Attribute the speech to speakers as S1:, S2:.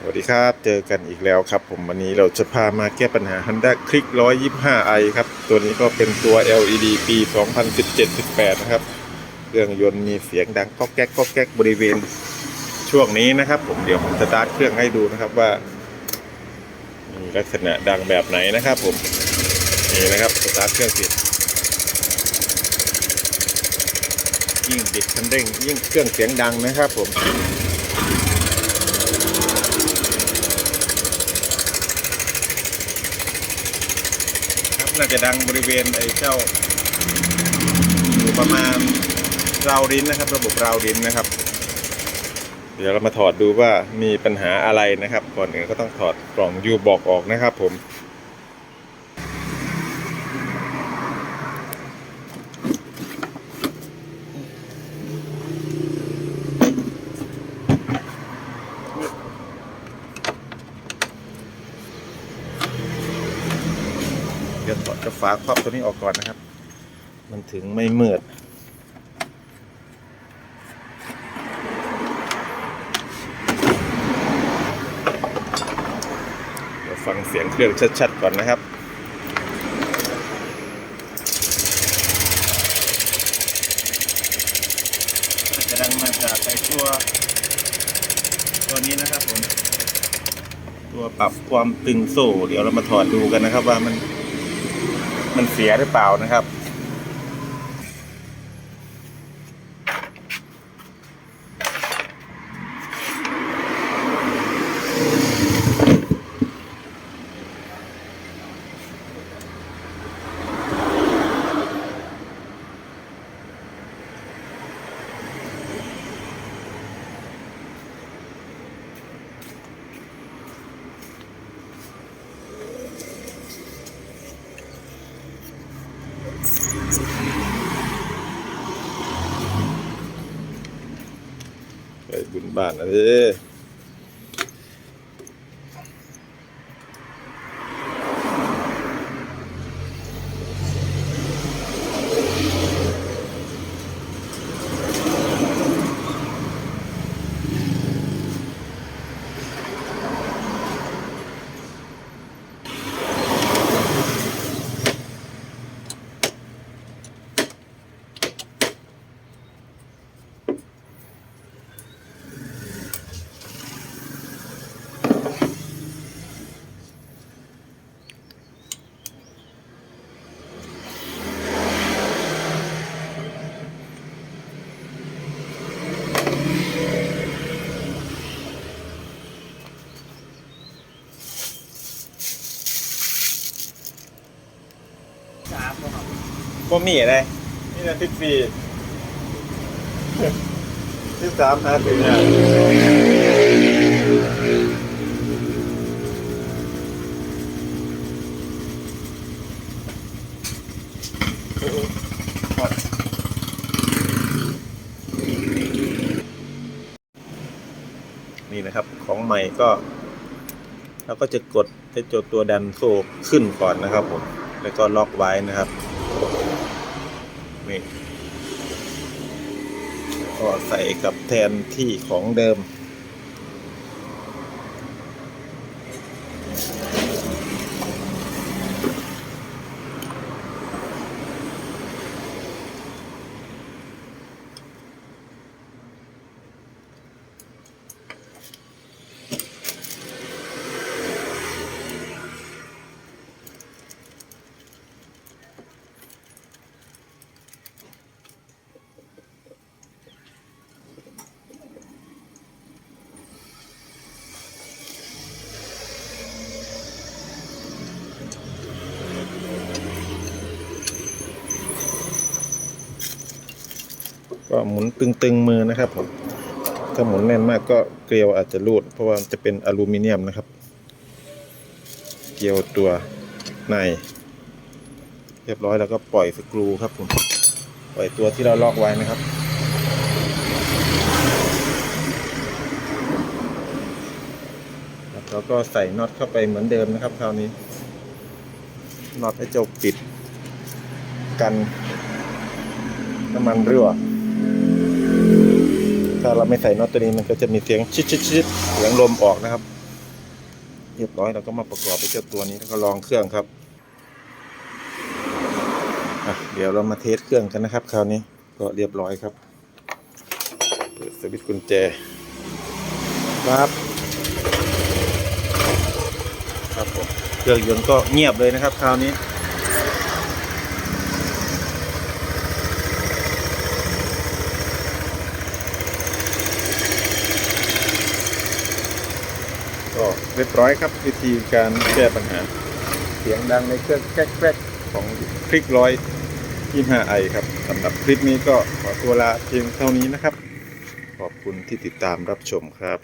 S1: สวัสดีครับ เจอกันอีกแล้วครับ ผมวันนี้เราจะพามาแก้ปัญหา Honda Click 125i ครับ ตัวนี้ก็เป็นตัว LED ปี 2017-18 นะครับ เครื่องยนต์มีเสียงดังก๊อกแก๊กก๊อกแก๊กบริเวณช่วงนี้นะครับ ผมเดี๋ยวผมสตาร์ทเครื่องให้ดูนะครับว่า มีลักษณะดังแบบไหนนะครับ ผมนี่นะครับสตาร์ทเครื่องเสร็จยิ่งบิดคันเร่งยิ่งเครื่องเสียงดังนะครับ ผม ครับ น่าจะดังบริเวณไอ้เจ้าอยู่ประมาณราวริ้นนะครับ ระบบราวริ้นนะครับ เดี๋ยวเรามาถอดดูว่ามีปัญหาอะไรนะครับ ก่อนอื่นก็ต้องถอดกล่องยูบอกออกนะครับ ผม ดี๋ยวถอดกระฝาครอบตัวนี้ออกก่อนนะครับ มันถึงไม่มืดเดี๋ยวฟังเสียงเครื่องชัดๆก่อนนะครับจะดังมาจากไอตัวตัวนี้นะครับผม ตัวปรับความตึงโซ่ เดี๋ยวเรามาถอดดูกันนะครับว่ามัน มันเสียหรือเปล่านะครับ ไปบุญบ้านนะเด้ บ่มีอะไรนี่นะทิศสี่ทิศสามหาถึงอะนี่นะครับของใหม่ก็เราก็จะกดไอ้ตัวตัวดันโซ่ขึ้นก่อนนะครับผม แล้วก็ล็อกไว้นะครับ นี่ก็ใส่กับแทนที่ของเดิม ก็หมุนตึงๆมือนะครับผมถ้าหมุนแน่นมากก็เกลียวอาจจะรูด เพราะว่าจะเป็นอลูมิเนียมนะครับ เกลียวตัวใน เรียบร้อยแล้วก็ปล่อยสกรูครับผมปล่อยตัวที่เราล็อกไว้นะครับแล้วก็ใส่น็อตเข้าไปเหมือนเดิมนะครับคราวนี้น็อตให้เจ้าปิดกันน้ำมันรั่ว ถ้าเราไม่ใส่น็อตตัวนี้มันก็จะมีเสียงชิดชิดชิดเสียงลมออกนะครับ เรียบร้อยเราก็มาประกอบไปเจ้าตัวนี้แล้วก็ลองเครื่องครับเดี๋ยวเรามาเทสเครื่องกันนะครับ คราวนี้ก็เรียบร้อยครับเปิดสวิตช์กุญแจครับครับผมเครื่องยนต์ก็เงียบเลยนะครับ คราวนี้ ก็ เรียบร้อยครับ วิธีการแก้ปัญหา เสียงดังในเครื่องแกรกๆของคลิกร้อยยี่ห้าไอครับสำหรับคลิปนี้ก็ขอตัวลาเพียงเท่านี้นะครับ ขอบคุณที่ติดตามรับชมครับ